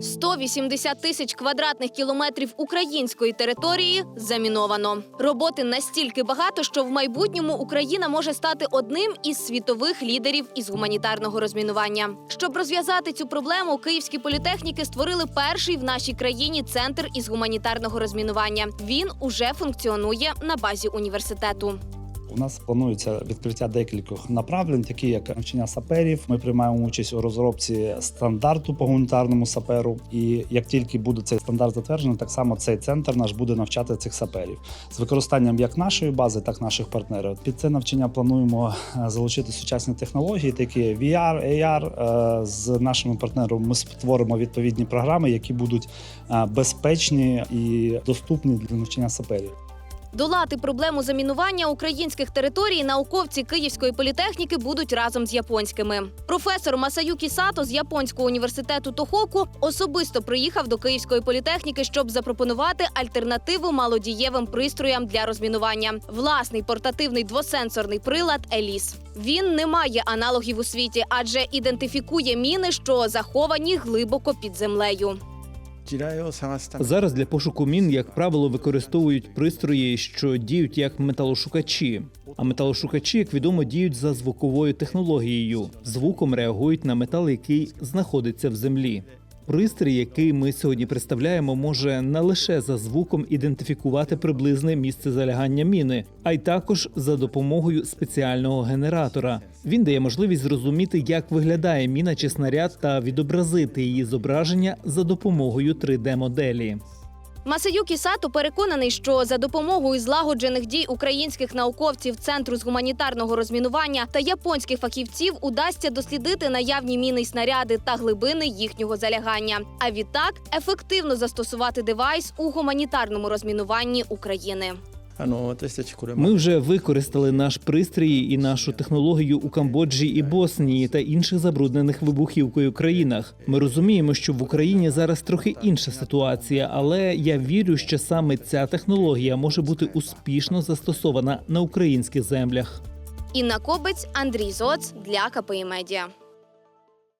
180 тисяч квадратних кілометрів української території заміновано. Роботи настільки багато, що в майбутньому Україна може стати одним із світових лідерів із гуманітарного розмінування. Щоб розв'язати цю проблему, київські політехніки створили перший в нашій країні центр із гуманітарного розмінування. Він уже функціонує на базі університету. У нас планується відкриття декількох направлень, такі як навчання саперів. Ми приймаємо участь у розробці стандарту по гуманітарному саперу. І як тільки буде цей стандарт затверджений, так само цей центр наш буде навчати цих саперів з використанням як нашої бази, так і наших партнерів. Під це навчання плануємо е, залучити сучасні технології, такі VR, AR. Е, З нашими партнерами ми створимо відповідні програми, які будуть е, безпечні і доступні для навчання саперів. Долати проблему замінування українських територій науковці Київської політехніки будуть разом з японськими. Професор Масаюкі Сато з японського університету Тохоку особисто приїхав до Київської політехніки, щоб запропонувати альтернативу малодієвим пристроям для розмінування. Власний портативний двосенсорний прилад Еліс. Він не має аналогів у світі, адже ідентифікує міни, що заховані глибоко під землею. Зараз для пошуку мін, як правило, використовують пристрої, що діють як металошукачі. А металошукачі, як відомо, діють за звуковою технологією. Звуком реагують на метал, який знаходиться в землі. Пристрій, який ми сьогодні представляємо, може не лише за звуком ідентифікувати приблизне місце залягання міни, а й також за допомогою спеціального генератора. Він дає можливість зрозуміти, як виглядає міна чи снаряд, та відобразити її зображення за допомогою 3D-моделі. Масаюкі Сато переконаний, що за допомогою злагоджених дій українських науковців Центру з гуманітарного розмінування та японських фахівців удасться дослідити наявні міни й снаряди та глибини їхнього залягання. А відтак ефективно застосувати девайс у гуманітарному розмінуванні України. Ми вже використали наш пристрій і нашу технологію у Камбоджі і Боснії та інших забруднених вибухівкою країнах. Ми розуміємо, що в Україні зараз трохи інша ситуація, але я вірю, що саме ця технологія може бути успішно застосована на українських землях. Інна Кобець Андрій Зоц для КПІ Медіа.